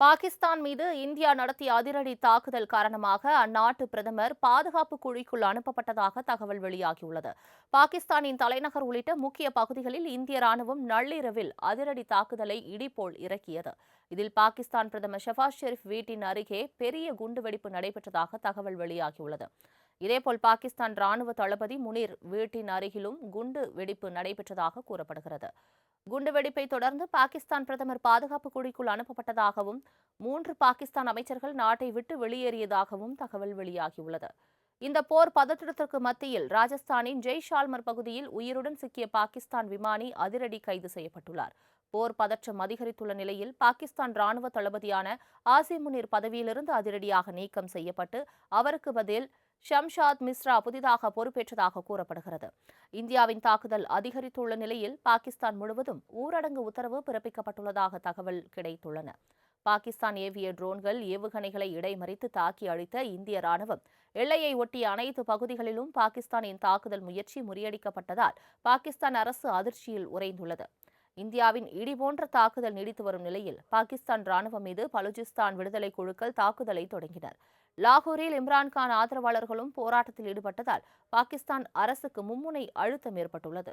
பாகிஸ்தான் மீது இந்தியா நடத்திய அதிரடி தாக்குதல் காரணமாக அந்நாட்டு பிரதமர் பாதுகாப்பு குழிக்குள் அனுப்பப்பட்டதாக தகவல் வெளியாகியுள்ளது. பாகிஸ்தானின் தலைநகர் உள்ளிட்ட முக்கிய பகுதிகளில் இந்திய ராணுவம் நள்ளிரவில் அதிரடி தாக்குதலை இடிபோல் இறக்கியது. இதில் பாகிஸ்தான் பிரதமர் ஷெஃபாஸ் ஷெரீப் வீட்டின் அருகே பெரிய குண்டுவெடிப்பு நடைபெற்றதாக தகவல் வெளியாகியுள்ளது. இதேபோல் பாகிஸ்தான் ராணுவ தளபதி முனீர் வீட்டின் அருகிலும் குண்டு வெடிப்பு நடைபெற்றதாக கூறப்படுகிறது. குண்டுவெடிப்பை தொடர்ந்து பாகிஸ்தான் பிரதமர் பாதுகாப்பு குழிக்குள் அனுப்பப்பட்டதாகவும் மூன்று பாகிஸ்தான் அமைச்சர்கள் நாட்டை விட்டு வெளியேறியதாகவும் தகவல் வெளியாகியுள்ளது. இந்த போர் பதற்றத்திற்கு மத்தியில் ராஜஸ்தானின் ஜெய்ஷால்மர் பகுதியில் உயிருடன் சிக்கிய பாகிஸ்தான் விமானி அதிரடி கைது செய்யப்பட்டுள்ளார். போர் பதற்றம் அதிகரித்துள்ள நிலையில் பாகிஸ்தான் ராணுவ தளபதியான ஆசிமுனிர் பதவியிலிருந்து அதிரடியாக நீக்கம் செய்யப்பட்டு அவருக்கு பதில் ஷம்ஷாத் மிஸ்ரா புதிதாக பொறுப்பேற்றதாக கூறப்படுகிறது. இந்தியாவின் தாக்குதல் அதிகரித்துள்ள நிலையில் பாகிஸ்தான் முழுவதும் ஊரடங்கு உத்தரவு பிறப்பிக்கப்பட்டுள்ளதாக தகவல் கிடைத்துள்ளன. பாகிஸ்தான் ஏவிய ட்ரோன்கள் ஏவுகணைகளை இடைமறித்து தாக்கி அழித்த இந்திய ராணுவம் எல்லையை ஒட்டிய அனைத்து பகுதிகளிலும் பாகிஸ்தானின் தாக்குதல் முயற்சி முறியடிக்கப்பட்டதால் பாகிஸ்தான் அரசு அதிர்ச்சியில் உறைந்துள்ளது. இந்தியாவின் இடி போன்ற தாக்குதல் நீடித்து வரும் நிலையில் பாகிஸ்தான் ராணுவம் மீது பலுச்சிஸ்தான் விடுதலை குழுக்கள் தாக்குதலை தொடங்கினர். லாகூரில் இம்ரான்கான் ஆதரவாளர்களும் போராட்டத்தில் ஈடுபட்டதால் பாகிஸ்தான் அரசுக்கு மும்முனை அழுத்தம் ஏற்பட்டுள்ளது.